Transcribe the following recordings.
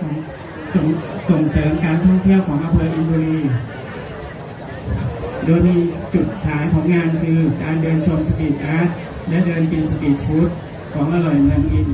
ส่งส่งเสริมการท่องเที่ยวของอำเภออินบุรี โดยมีจุดขายของงานคือการเดินชมสตรีทอาร์ตและเดินกินสตรีทฟู้ดของอร่อยเมืองอิน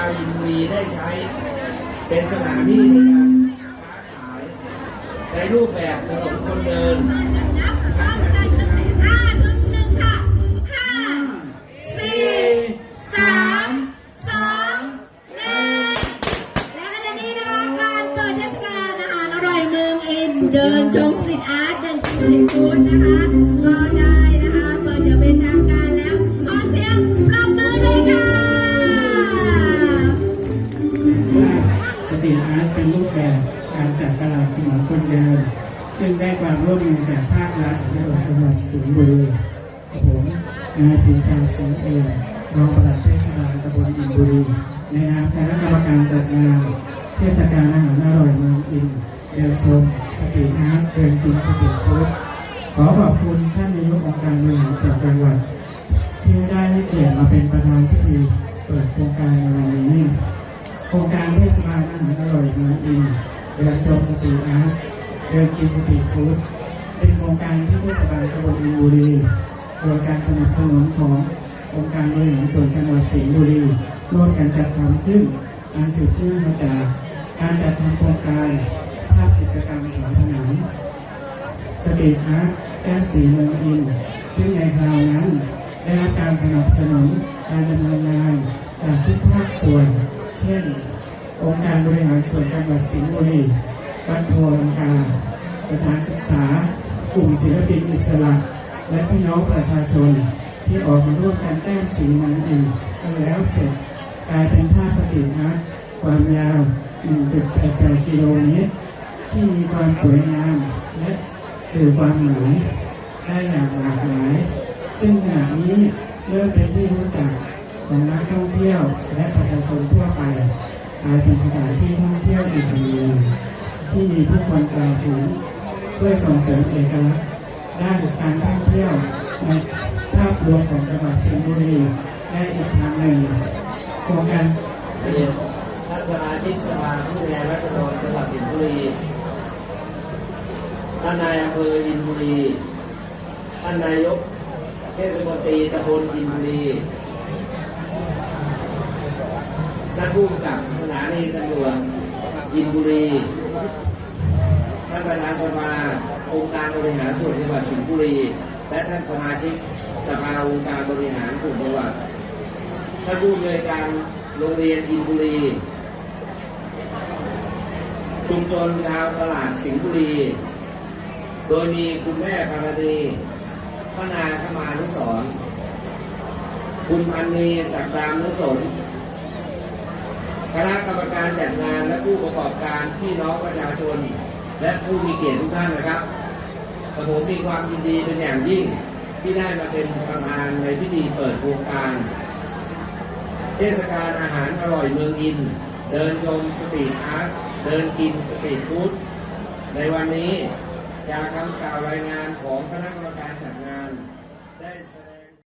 าวยินดีได้ใช้ เป็นสถานที่ในการค้าขายในรูปแบบถนนคนเดินทั้งจากที่ทางห้าหนึ่งหนึ่งค่ะห้าสี่สามสองหนึ่งและขณะนี้นะคะการเปิดเทศกาลอาหารอร่อยเมืองอินเดินชมสตรีทอาร์ตเดินกินสตรีทฟู้ดนะคะก็ได้นะคะเปิดจะเป็นทางการแล้วขอเสียงปรบมือ งได้ความร่วมมือจากภาครัฐและจังหวัดสิงห์บุรีผมนายปีชาสิงห์เองรองปลัดเทศบาลตำบลอินบุรีในนามคณะกรรมการจัดงานเทศกาลอาหารอร่อยเมืองอินเดินชมสตรีทอาร์ตเดินกินสตรีทฟู้ดขอขอบคุณท่านนายกองค์การบริหารส่วนจังหวัดที่ได้ให้เกียรติมาเป็นประธานพิธีเปิดโครงการในวันนี้โครงการเทศบาลอาหารอร่อยเมืองอินเดินชมสตรีทอาร์ต เดินกินสตรีทฟู้ดเป็นโครงการที่เทศบาลตำบลอินบุรีโดยการสนับสนุนขององค์การบริหารส่วนจังหวัดสิงห์บุรีร่วมกันจัดทำขึ้นการสืบเนื่องมาจากการจัดทำโครงการภาพกิจกรรมฝาผนังสตรีทอาร์ตแก้มสีเมืองอิน ซึ่งในคราวนั้นได้รับการสนับสนุนการดำเนินงานจากทุกภาคส่วน เช่น องค์การบริหารส่วนจังหวัดสิงห์บุรี วัดโพลังกาสถานศึกษากลุ่มศิลปินอิสระ และพี่น้องประชาชน ที่ออกมาร่วมกันแต้มสีเมืองอินกันแล้วเสร็จกลายเป็นภาพสตรีทอาความยาว 1.88 กิโลเมตร ที่มีความสวยงาม และสื่อความหมายได้อย่างหลากหลาย ซึ่งขณะนี้เริ่มเป็นที่รู้จักของนักท่องเที่ยวและประชาชนทั่วไปกลายเป็นสถานที่ท่องเที่ยวอีกแห่งหนึ่ง ที่มีผู้คนกล่าวถึงช่วยส่งเสริมเอกลักษณ์ด้านการท่องเที่ยวในภาพรวมของจังหวัดสิงห์บุรีได้อีกทางหนึ่งโครงการเรียนท่านสมาชิกสภาผู้แทนราษฎรจังหวัดสิงห์บุรีท่านนายอำเภออินบุรีท่านนายกเทศมนตรีตำบลอินบุรีท่านผู้กำกับสถานีตำรวจอินบุรี ท่านประธานสภาองค์การบริหารส่วนจังหวัดสิงห์บุรี และท่านสมาชิกสภาองค์การบริหารส่วนจังหวัดท่านผู้อำนวยการโรงเรียนอินบุรีชุมชนชาวตลาดสิงห์บุรี โดยมีคุณแม่พารดีพนาคมานุสรคุณพันนีศักดามนุสน คณะกรรมการจัดงานและผู้ประกอบการพี่น้องประชาชน และผู้มีเกียรติทุกท่านนะครับกระผมมีความยินดีเป็นอย่างยิ่งที่ได้มาเป็นประธานในพิธีเปิดโครงการ เทศกาลอาหารอร่อยเมืองอิน เดินชมสตรีทอาร์ตเดินกินสตรีทฟู้ดในวันนี้จากคำกล่าวรายงานของคณะกรรมการจัดงานและ